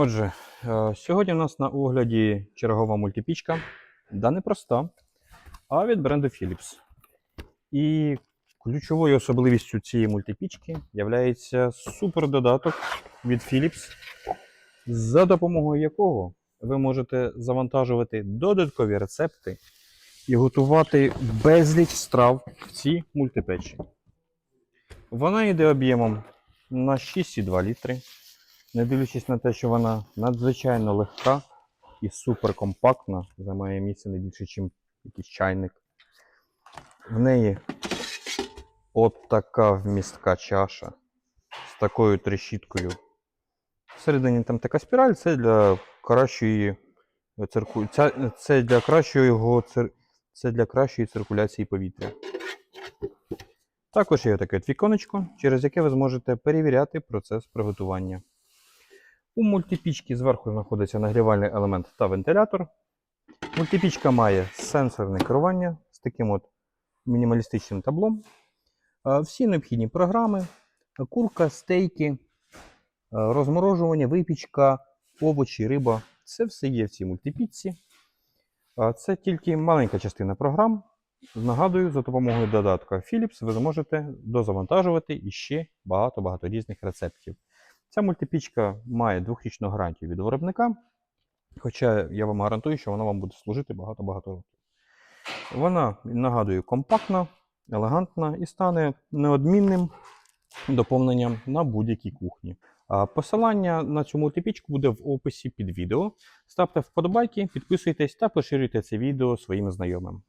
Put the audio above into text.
Отже, е, сьогодні у нас на огляді чергова мультипічка. Да не проста, а від бренду Philips. І ключовою особливістю цієї мультипічки є супердодаток від Philips, за допомогою якого ви можете завантажувати додаткові рецепти і готувати безліч страв в цій мультипечі. Вона йде об'ємом на 6,2 літри. Не дивлячись на те, що вона надзвичайно легка і суперкомпактна, займає місце не більше, ніж якийсь чайник. В неї от така вмістка чаша з такою трещіткою. Всередині там така спіраль, це для кращої цирку... це для кращої його цир... це для кращої циркуляції повітря. Також є таке віконечко, через яке ви зможете перевіряти процес приготування. У мультипічки зверху знаходиться нагрівальний елемент та вентилятор. Мультипічка має сенсорне керування з таким от мінімалістичним таблом. Е, Всі необхідні програми, курка, стейки, е, розморожування, випічка, овочі, риба це все є в цій мультипічці. Е, Це тільки маленька частина програм. Нагадую, за допомогою додатка Philips ви зможете дозавантажувати іще багато-багато різних рецептів. Ця мультипічка має двохрічну гарантію від виробника, хоча я вам гарантую, що вона вам буде служити багато-багато років. Вона, нагадую, компактна, елегантна і стане неодмінним доповненням на будь-якій кухні. Посилання на цю мультипічку буде в описі під відео. Ставте вподобайки, підписуйтесь та поширюйте це відео своїм знайомим.